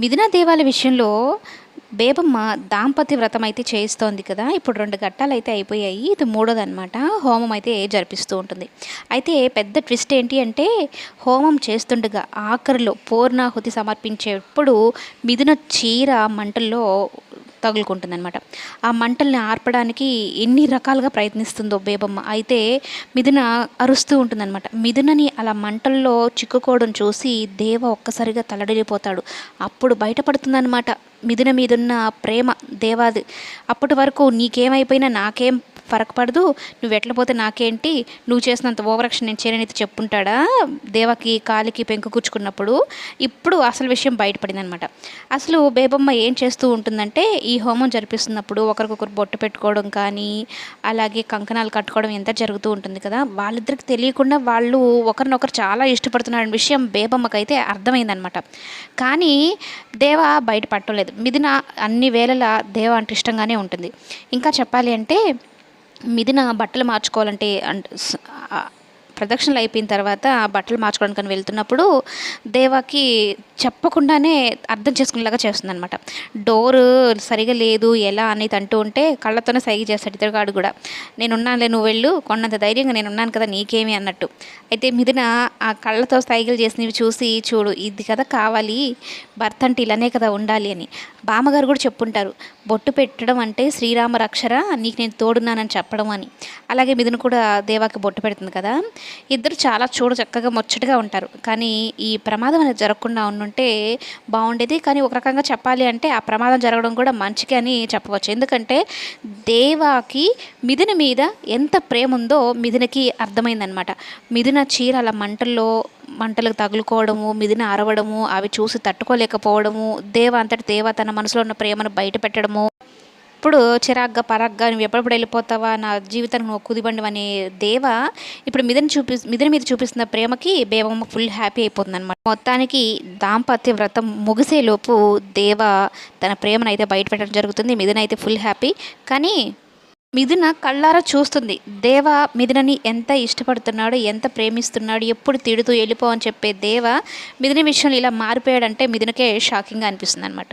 మిథున దేవాల విషయంలో బేబమ్మ దాంపత్య వ్రతం అయితే చేయిస్తోంది కదా. ఇప్పుడు రెండు ఘట్టాలు అయితే అయిపోయాయి. ఇది మూడోది అనమాట హోమం అయితే జరిపిస్తూ ఉంటుంది. అయితే పెద్ద ట్విస్ట్ ఏంటి అంటే హోమం చేస్తుండగా ఆఖరిలో పూర్ణాహుతి సమర్పించేప్పుడు మిథున చీర మంటల్లో తగులుకుంటుందనమాట ఆ మంటల్ని ఆర్పడానికి ఎన్ని రకాలుగా ప్రయత్నిస్తుందో బేబమ్మ. అయితే మిథున అరుస్తూ ఉంటుందన్నమాట. మిథునని అలా మంటల్లో చిక్కుకోవడం చూసి దేవ ఒక్కసారిగా తలడిల్లిపోతాడు. అప్పుడు బయటపడుతుందన్నమాట మిథున మీదున్న ప్రేమ దేవాది. అప్పటి వరకు నీకేమైపోయినా నాకేం ఫరక్ నువ్వు ఎట్ల పోతే నాకేంటి? నువ్వు చేసినంత ఓవరాక్షన్ నేను చేయనైతే చెప్పుంటాడా? దేవకి కాలికి పెంకు కూర్చుకున్నప్పుడు ఇప్పుడు అసలు విషయం బయటపడింది అనమాట అసలు బేబమ్మ ఏం చేస్తూ ఉంటుందంటే ఈ హోమం జరిపిస్తున్నప్పుడు ఒకరికొకరు బొట్టు పెట్టుకోవడం కానీ అలాగే కంకణాలు కట్టుకోవడం ఎంత జరుగుతూ ఉంటుంది కదా? వాళ్ళిద్దరికి తెలియకుండా వాళ్ళు ఒకరినొకరు చాలా ఇష్టపడుతున్న విషయం బేబమ్మకైతే అర్థమైందనమాట. కానీ దేవ బయట పట్టలేదు. మిథున అన్ని వేళలా దేవ అంటే ఇష్టంగానే ఉంటుంది. ఇంకా చెప్పాలి అంటే మిథున బట్టలు మార్చుకోవాలంటే అండ్ ప్రదక్షిణలు అయిపోయిన తర్వాత బట్టలు మార్చుకోవడానికి వెళ్తున్నప్పుడు దేవాకి చెప్పకుండానే అర్థం చేసుకునేలాగా చేస్తుంది అనమాట డోర్ సరిగా లేదు ఎలా? అనేది అంటూ ఉంటే కళ్ళతోనే సైగ చేస్తాడు ఇతరుగాడు కూడా. నేనున్నానులే నువ్వు వెళ్ళు కొన్నంత ధైర్యంగా నేను ఉన్నాను కదా నీకేమి? అన్నట్టు. అయితే మిథున ఆ కళ్ళతో సైగలు చేసినవి చూసి చూడు ఇది కదా కావాలి భర్త అంటే ఇలానే కదా ఉండాలి అని. బామ్మగారు కూడా చెప్పుంటారు బొట్టు పెట్టడం అంటే శ్రీరామ రక్షర నీకు నేను తోడున్నానని చెప్పడం అని. అలాగే మిథున కూడా దేవాకి బొట్టు పెడుతుంది కదా ఇద్దరు చాలా చూడ చక్కగా ముచ్చటగా ఉంటారు. కానీ ఈ ప్రమాదం అనేది జరగకుండా ఉండుంటే బాగుండేది. కానీ ఒక రకంగా చెప్పాలి అంటే ఆ ప్రమాదం జరగడం కూడా మంచిగా అని చెప్పవచ్చు. ఎందుకంటే దేవాకి మిథున మీద ఎంత ప్రేమ ఉందో మిథునకి అర్థమైందనమాట మిథున చీర అలా మంటల్లో మంటలకు తగులుకోవడము మిథున అరవడము అవి చూసి తట్టుకోలేకపోవడము దేవ అంతటి దేవ తన మనసులో ఉన్న ప్రేమను బయట పెట్టడము ఎప్పుడు చిరాగ్గా పరాగ్గా నువ్వు ఎప్పుడెప్పుడు వెళ్ళిపోతావా? నా జీవితానికి నువ్వు కుదిబండి అనే దేవ ఇప్పుడు మిదని చూపి మిదని మీద చూపిస్తున్న ప్రేమకి బేబమ్మ ఫుల్ హ్యాపీ అయిపోతుంది అనమాట మొత్తానికి దాంపత్య వ్రతం ముగిసేలోపు దేవ తన ప్రేమను అయితే బయట పెట్టడం జరుగుతుంది. మిథున అయితే ఫుల్ హ్యాపీ. కానీ మిథున కళ్ళారా చూస్తుంది. దేవ మిథునని ఎంత ఇష్టపడుతున్నాడు ఎంత ప్రేమిస్తున్నాడు ఎప్పుడు తిడుతూ వెళ్ళిపో అని చెప్పే దేవ మిథున విషయంలో ఇలా మారిపోయాడంటే మిథునకే షాకింగ్గా అనిపిస్తుంది అనమాట